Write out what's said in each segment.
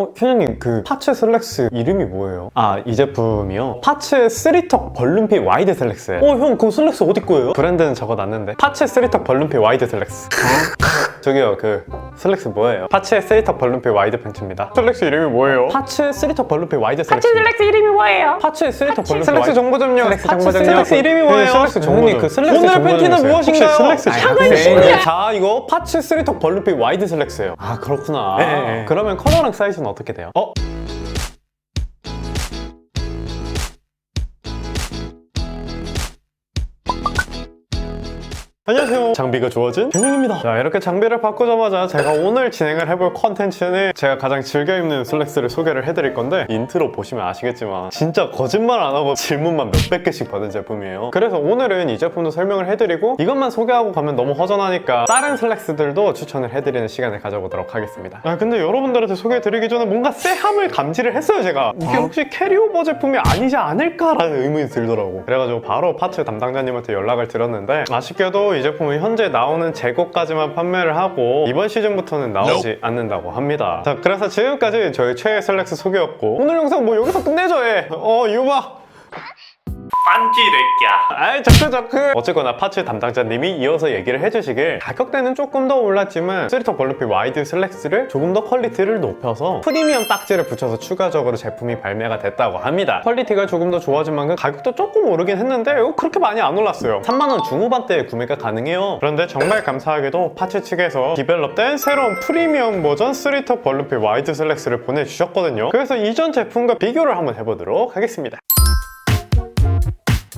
어, 현영님, 그 파츠 슬랙스 이름이 뭐예요? 아, 이 제품이요? 파츠 쓰리턱 벌룬핏 와이드 슬랙스예요. 어, 형, 그 슬랙스 어디 거예요? 브랜드는 적어놨는데. 파츠 쓰리턱 벌룬핏 와이드 슬랙스. 저기요, 그 슬랙스 뭐예요? 파츠 쓰리턱 벌룬핏 와이드 팬츠입니다. 슬랙스 이름이 뭐예요? 파츠 쓰리턱 벌룬핏 와이드 슬랙스. 파츠 슬랙스 이름이 뭐예요? 파츠 쓰리턱 벌룬핏 슬랙스 와이드 정보 좀요. 슬랙스 파츠 정보 좀요. 슬랙스 이름이 뭐예요? 네, 슬랙스 정보 좀. 그 정보 팬티는. 무엇인가요? 혹시 슬랙스 아, 정보 네. 자, 이거 파츠 쓰리턱 벌룬핏 와이드 슬랙스예요. 아, 그렇구나. 네, 네. 그러면 컬러랑 사이즈는 어떻게 돼요? 어? 안녕하세요. 장비가 좋아진 변형입니다. 자, 이렇게 장비를 바꾸자마자 제가 오늘 진행을 해볼 컨텐츠는 제가 가장 즐겨 입는 슬랙스를 소개를 해드릴 건데 인트로 보시면 아시겠지만 진짜 거짓말 안 하고 질문만 몇백 개씩 받은 제품이에요. 그래서 오늘은 이 제품도 설명을 해드리고 이것만 소개하고 가면 너무 허전하니까 다른 슬랙스들도 추천을 해드리는 시간을 가져보도록 하겠습니다. 아, 근데 여러분들한테 소개해드리기 전에 뭔가 쎄함을 감지를 했어요, 제가. 이게 혹시 캐리오버 제품이 아니지 않을까라는 의문이 들더라고. 그래가지고 바로 파츠 담당자님한테 연락을 드렸는데 아쉽게도 이 제품은 현재 나오는 재고까지만 판매를 하고 이번 시즌부터는 나오지 않는다고 합니다. 자, 그래서 지금까지 저희 최애 슬랙스 소개였고 오늘 영상 뭐 여기서 끝내줘, 해. 어, 유바. 빤찌레끼야. 아이 저크 저크. 어쨌거나 파츠 담당자님이 이어서 얘기를 해주시길 가격대는 조금 더 올랐지만 스리터 벌룬핏 와이드 슬랙스를 조금 더 퀄리티를 높여서 프리미엄 딱지를 붙여서 추가적으로 제품이 발매가 됐다고 합니다. 퀄리티가 조금 더 좋아진 만큼 가격도 조금 오르긴 했는데 그렇게 많이 안 올랐어요. 3만원 중후반대에 구매가 가능해요. 그런데 정말 감사하게도 파츠 측에서 디벨롭된 새로운 프리미엄 버전 스리터 벌룬핏 와이드 슬랙스를 보내주셨거든요. 그래서 이전 제품과 비교를 한번 해보도록 하겠습니다.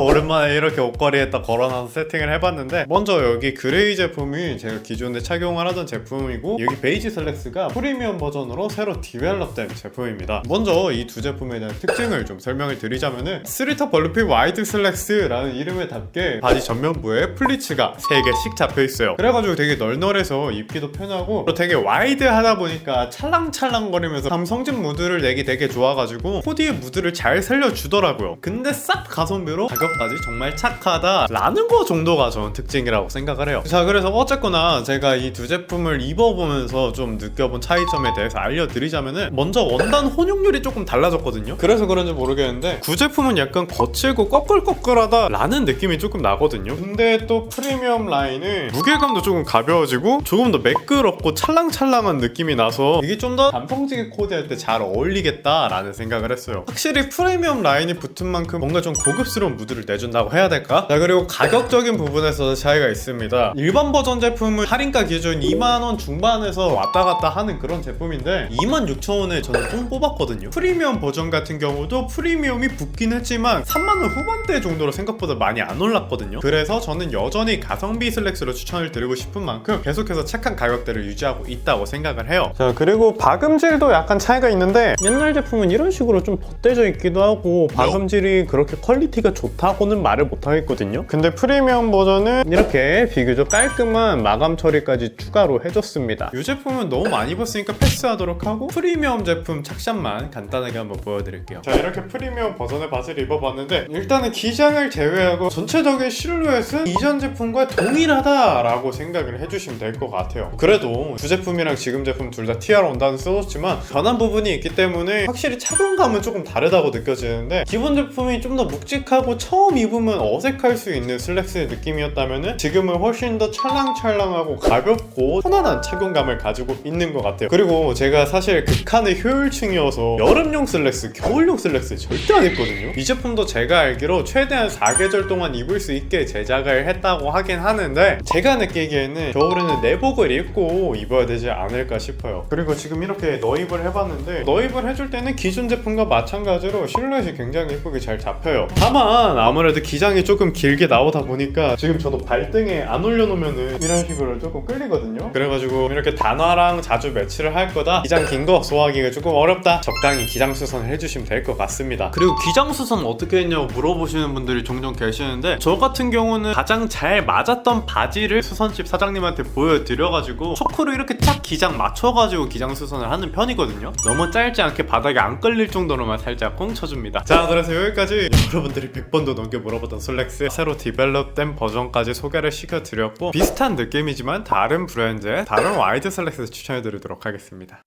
오랜만에 이렇게 옷걸이에다 걸어놔서 세팅을 해봤는데 먼저 여기 그레이 제품이 제가 기존에 착용을 하던 제품이고 여기 베이지 슬랙스가 프리미엄 버전으로 새로 디벨롭된 제품입니다. 먼저 이 두 제품에 대한 특징을 좀 설명을 드리자면은 스리터 벌루핏 와이드 슬랙스라는 이름에 답게 바지 전면부에 플리츠가 3개씩 잡혀있어요. 그래가지고 되게 널널해서 입기도 편하고 또 되게 와이드하다 보니까 찰랑찰랑거리면서 감성진 무드를 내기 되게 좋아가지고 코디의 무드를 잘 살려주더라고요. 근데 싹 가성비로 가격 까지 정말 착하다 라는 거 정도가 저는 특징이라고 생각을 해요. 자 그래서 어쨌거나 제가 이 두 제품을 입어보면서 좀 느껴본 차이점에 대해서 알려드리자면은 먼저 원단 혼용률이 조금 달라졌거든요. 그래서 그런지 모르겠는데 구 제품은 약간 거칠고 꺼끌꺼끌하다 라는 느낌이 조금 나거든요. 근데 또 프리미엄 라인은 무게감도 조금 가벼워지고 조금 더 매끄럽고 찰랑찰랑한 느낌이 나서 이게 좀더 감성지게 코디할 때 잘 어울리겠다라는 생각을 했어요. 확실히 프리미엄 라인이 붙은 만큼 뭔가 좀 고급스러운 무드를 내준다고 해야 될까? 자 그리고 가격적인 부분에서 차이가 있습니다. 일반 버전 제품은 할인가 기준 2만원 중반에서 왔다 갔다 하는 그런 제품인데 26,000원에 저는 뽕 뽑았거든요. 프리미엄 버전 같은 경우도 프리미엄이 붙긴 했지만 3만원 후반대 정도로 생각보다 많이 안 올랐거든요. 그래서 저는 여전히 가성비 슬랙스로 추천을 드리고 싶은 만큼 계속해서 착한 가격대를 유지하고 있다고 생각을 해요. 자 그리고 박음질도 약간 차이가 있는데 옛날 제품은 이런 식으로 좀 덧대져 있기도 하고 박음질이 그렇게 퀄리티가 좋다 고는 말을 못하겠거든요. 근데 프리미엄 버전은 이렇게 비교적 깔끔한 마감 처리까지 추가로 해줬습니다. 이 제품은 너무 많이 입었으니까 패스하도록 하고 프리미엄 제품 착샷만 간단하게 한번 보여드릴게요. 자 이렇게 프리미엄 버전의 바지를 입어봤는데 일단은 기장을 제외하고 전체적인 실루엣은 이전 제품과 동일하다라고 생각을 해주시면 될 것 같아요. 그래도 두 제품이랑 지금 제품 둘 다 TR 온다는 써줬지만 변한 부분이 있기 때문에 확실히 착용감은 조금 다르다고 느껴지는데 기본 제품이 좀 더 묵직하고 처음 입으면 어색할 수 있는 슬랙스의 느낌이었다면 지금은 훨씬 더 찰랑찰랑하고 가볍고 편안한 착용감을 가지고 있는 것 같아요. 그리고 제가 사실 극한의 효율층이어서 여름용 슬랙스, 겨울용 슬랙스 절대 안 입거든요. 이 제품도 제가 알기로 최대한 4계절 동안 입을 수 있게 제작을 했다고 하긴 하는데 제가 느끼기에는 겨울에는 내복을 입고 입어야 되지 않을까 싶어요. 그리고 지금 이렇게 너입을 해봤는데 너입을 해줄 때는 기존 제품과 마찬가지로 실루엣이 굉장히 예쁘게 잘 잡혀요. 다만 아무래도 기장이 조금 길게 나오다 보니까 지금 저도 발등에 안 올려놓으면은 이런 식으로 조금 끌리거든요. 그래가지고 이렇게 단화랑 자주 매치를 할 거다. 기장 긴 거 소화하기가 조금 어렵다. 적당히 기장 수선을 해주시면 될 것 같습니다. 그리고 기장 수선 어떻게 했냐고 물어보시는 분들이 종종 계시는데 저 같은 경우는 가장 잘 맞았던 바지를 수선집 사장님한테 보여드려가지고 초크로 이렇게 딱 기장 맞춰가지고 기장 수선을 하는 편이거든요. 너무 짧지 않게 바닥에 안 끌릴 정도로만 살짝 꽁 쳐줍니다. 자 그래서 여기까지. 여러분들이 100번도 넘게 물어봤던 슬랙스. 새로 디벨롭된 버전까지 소개를 시켜드렸고 비슷한 느낌이지만 다른 브랜드의 다른 와이드 슬랙스 추천해드리도록 하겠습니다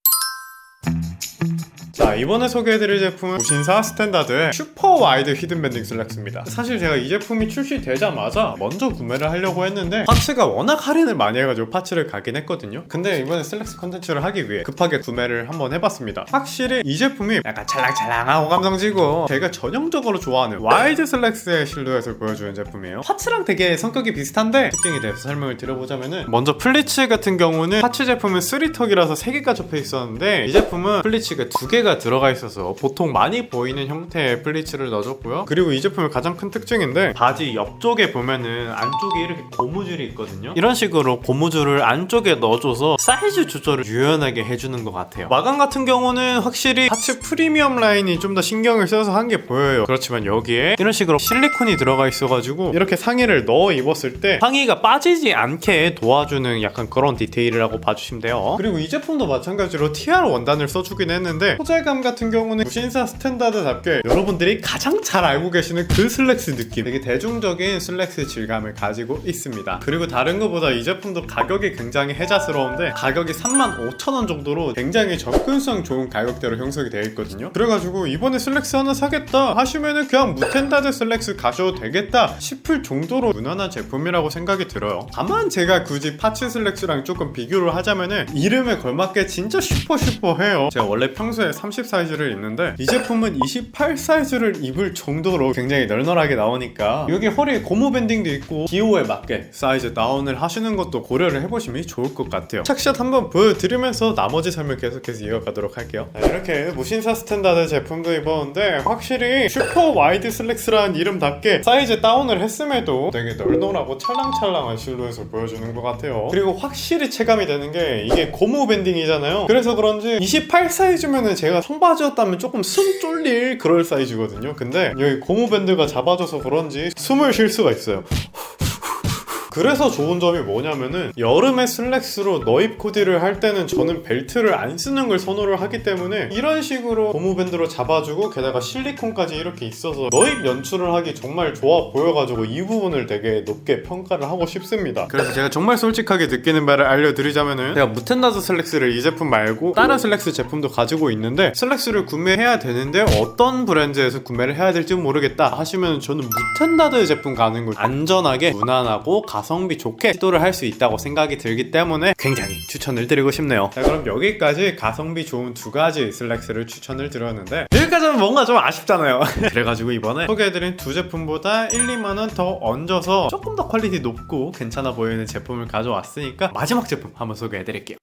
자 이번에 소개해드릴 제품은 무신사 스탠다드의 슈퍼 와이드 히든 밴딩 슬랙스입니다. 사실 제가 이 제품이 출시되자마자 먼저 구매를 하려고 했는데 파츠가 워낙 할인을 많이 해가지고 파츠를 가긴 했거든요. 근데 이번에 슬랙스 컨텐츠를 하기 위해 급하게 구매를 한번 해봤습니다. 확실히 이 제품이 약간 찰랑찰랑하고 감성지고 제가 전형적으로 좋아하는 와이드 슬랙스의 실루엣을 보여주는 제품이에요. 파츠랑 되게 성격이 비슷한데 특징에 대해서 설명을 드려보자면은 먼저 플리츠 같은 경우는 파츠 제품은 3턱이라서 3개가 접혀 있었는데 이 제품은 플리츠가 2개가 들어가 있어서 보통 많이 보이는 형태의 플리츠를 넣어줬고요. 그리고 이 제품의 가장 큰 특징인데 바지 옆쪽에 보면은 안쪽에 이렇게 고무줄이 있거든요. 이런 식으로 고무줄을 안쪽에 넣어줘서 사이즈 조절을 유연하게 해주는 것 같아요. 마감 같은 경우는 확실히 파츠 프리미엄 라인이 좀 더 신경을 써서 한 게 보여요. 그렇지만 여기에 이런 식으로 실리콘이 들어가 있어가지고 이렇게 상의를 넣어 입었을 때 상의가 빠지지 않게 도와주는 약간 그런 디테일이라고 봐주시면 돼요. 그리고 이 제품도 마찬가지로 TR 원단을 써주긴 했는데 소재감 같은 경우는 무신사 스탠다드답게 여러분들이 가장 잘 알고 계시는 그 슬랙스 느낌. 되게 대중적인 슬랙스 질감을 가지고 있습니다. 그리고 다른 것보다 이 제품도 가격이 굉장히 혜자스러운데 가격이 35,000원 정도로 굉장히 접근성 좋은 가격대로 형성이 되어 있거든요. 그래가지고 이번에 슬랙스 하나 사겠다 하시면은 그냥 무텐다드 슬랙스 가셔도 되겠다 싶을 정도로 무난한 제품이라고 생각이 들어요. 다만 제가 굳이 파츠 슬랙스랑 조금 비교를 하자면은 이름에 걸맞게 진짜 슈퍼 슈퍼해요. 제가 원래 평소에 30 사이즈를 입는데 이 제품은 28 사이즈를 입을 정도로 굉장히 널널하게 나오니까 여기 허리에 고무 밴딩도 있고 기호에 맞게 사이즈 다운을 하시는 것도 고려를 해보시면 좋을 것 같아요. 착샷 한번 보여드리면서 나머지 설명 계속해서 이어가도록 할게요. 자, 이렇게 무신사 스탠다드 제품도 입었는데 확실히 슈퍼 와이드 슬랙스라는 이름답게 사이즈 다운을 했음에도 되게 널널하고 찰랑찰랑한 실루엣을 보여주는 것 같아요. 그리고 확실히 체감이 되는 게 이게 고무 밴딩이잖아요. 그래서 그런지 28 사이즈면은 제가 청바지였다면 조금 숨 쫄릴 그럴 사이즈거든요. 근데 여기 고무 밴드가 잡아줘서 그런지 숨을 쉴 수가 있어요 그래서 좋은 점이 뭐냐면은 여름에 슬랙스로 너입 코디를 할 때는 저는 벨트를 안 쓰는 걸 선호를 하기 때문에 이런 식으로 고무밴드로 잡아주고 게다가 실리콘까지 이렇게 있어서 너입 연출을 하기 정말 좋아 보여가지고 이 부분을 되게 높게 평가를 하고 싶습니다. 그래서 제가 정말 솔직하게 느끼는 바를 알려드리자면은 제가 무텐다드 슬랙스를 이 제품 말고 다른 슬랙스 제품도 가지고 있는데 슬랙스를 구매해야 되는데 어떤 브랜드에서 구매를 해야 될지 모르겠다 하시면 저는 무텐다드 제품 가는 걸 안전하게 무난하고 가 성비 좋게 시도를 할 수 있다고 생각이 들기 때문에 굉장히 추천을 드리고 싶네요. 자 그럼 여기까지 가성비 좋은 두 가지 슬랙스를 추천을 드렸는데 여기까지는 뭔가 좀 아쉽잖아요. 그래가지고 이번에 소개해드린 두 제품보다 1, 2만원 더 얹어서 조금 더 퀄리티 높고 괜찮아 보이는 제품을 가져왔으니까 마지막 제품 한번 소개해드릴게요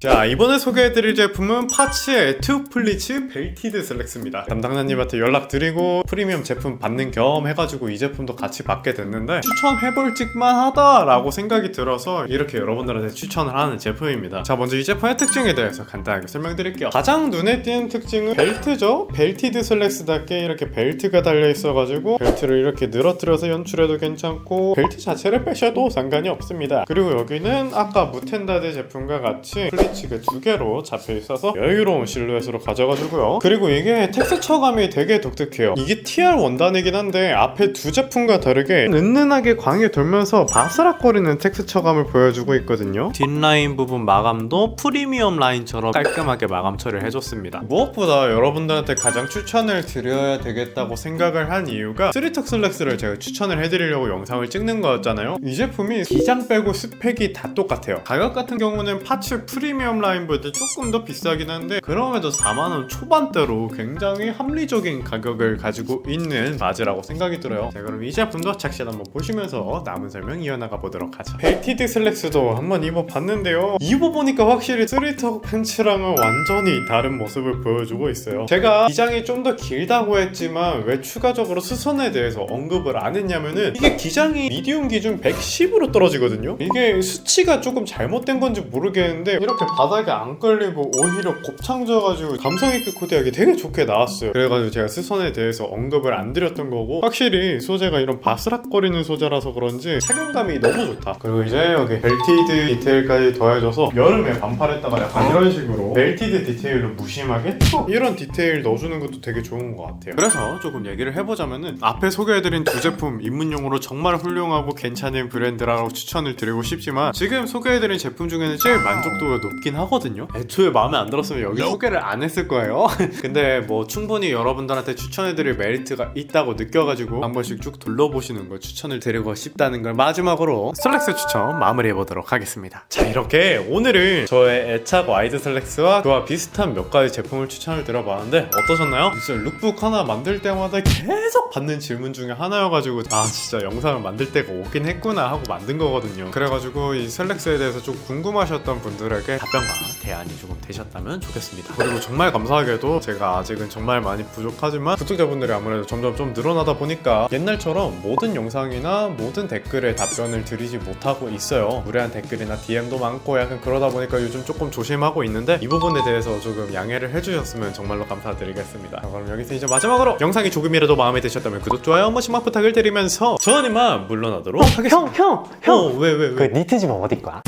자 이번에 소개해드릴 제품은 파츠의 에투 플리츠 벨티드 슬랙스입니다. 담당자님한테 연락드리고 프리미엄 제품 받는 겸 해가지고 이 제품도 같이 받게 됐는데 추천해볼 직만 하다라고 생각이 들어서 이렇게 여러분들한테 추천을 하는 제품입니다. 자 먼저 이 제품의 특징에 대해서 간단하게 설명드릴게요. 가장 눈에 띄는 특징은 벨트죠? 벨티드 슬랙스답게 이렇게 벨트가 달려있어가지고 벨트를 이렇게 늘어뜨려서 연출해도 괜찮고 벨트 자체를 빼셔도 상관이 없습니다. 그리고 여기는 아까 무텐다드 제품과 같이 플리츠가 두 개로 잡혀 있어서 여유로운 실루엣으로 가져가지고요. 그리고 이게 텍스처감이 되게 독특해요. 이게 TR 원단이긴 한데 앞에 두 제품과 다르게 은은하게 광이 돌면서 바스락거리는 텍스처감을 보여주고 있거든요. 뒷라인 부분 마감도 프리미엄 라인처럼 깔끔하게 마감 처리를 해줬습니다. 무엇보다 여러분들한테 가장 추천을 드려야 되겠다고 생각을 한 이유가 스리턱 슬랙스를 제가 추천을 해드리려고 영상을 찍는 거였잖아요. 이 제품이 기장 빼고 스펙이 다 똑같아요. 가격 같은 경우는 파츠 프리미엄 라인보다 조금 더 비싸긴 한데 그럼에도 4만원 초반대로 굉장히 합리적인 가격을 가지고 있는 바지라고 생각이 들어요. 자 그럼 이 제품도 착샷 한번 보시면서 남은 설명 이어나가 보도록 하죠. 벨티드 슬랙스도 한번 입어봤는데요. 입어보니까 확실히 스리턱 팬츠랑은 완전히 다른 모습을 보여주고 있어요. 제가 기장이 좀 더 길다고 했지만 왜 추가적으로 수선에 대해서 언급을 안 했냐면은 이게 기장이 미디움 기준 110으로 떨어지거든요. 이게 수치가 조금 잘못된 건지 모르겠는데 이렇게 바닥에 안 걸리고 오히려 곱창져가지고 감성 있게 코디하기 되게 좋게 나왔어요. 그래가지고 제가 수선에 대해서 언급을 안 드렸던 거고 확실히 소재가 이런 바스락거리는 소재라서 그런지 착용감이 너무 좋다. 그리고 이제 여기 벨티드 디테일까지 더해져서 여름에 반팔했다가 약간 이런 식으로 벨티드 디테일로 무심하게 톡 이런 디테일 넣어주는 것도 되게 좋은 것 같아요. 그래서 조금 얘기를 해보자면은 앞에 소개해드린 두 제품 입문용으로 정말 훌륭하고 괜찮은 브랜드라고 추천을 드리고 싶지만 지금 소개해드린 제품 중에는 제일 만족도가 높은 높긴 하거든요. 애초에 마음에 안 들었으면 여기 소개를 안 했을 거예요. 근데 뭐 충분히 여러분들한테 추천해드릴 메리트가 있다고 느껴가지고 한 번씩 쭉 둘러보시는 걸 추천을 드리고 싶다는 걸 마지막으로 슬랙스 추천 마무리해보도록 하겠습니다. 자 이렇게 오늘은 저의 애착 와이드 슬랙스와 그와 비슷한 몇 가지 제품을 추천을 드려봤는데 어떠셨나요? 진짜 룩북 하나 만들 때마다 계속 받는 질문 중에 하나여가지고 아 진짜 영상을 만들 때가 오긴 했구나 하고 만든 거거든요. 그래가지고 이 슬랙스에 대해서 좀 궁금하셨던 분들에게 답변과 대안이 조금 되셨다면 좋겠습니다. 그리고 정말 감사하게도 제가 아직은 정말 많이 부족하지만 구독자분들이 아무래도 점점 좀 늘어나다 보니까 옛날처럼 모든 영상이나 모든 댓글에 답변을 드리지 못하고 있어요. 무례한 댓글이나 DM도 많고 약간 그러다 보니까 요즘 조금 조심하고 있는데 이 부분에 대해서 조금 양해를 해주셨으면 정말로 감사드리겠습니다. 자, 그럼 여기서 이제 마지막으로 영상이 조금이라도 마음에 드셨다면 구독, 좋아요 한 번씩만 부탁을 드리면서 저는 이만 물러나도록 하겠습니다. 형, 형, 형. 어, 왜, 왜, 그 왜? 니트 집은 어디 거야?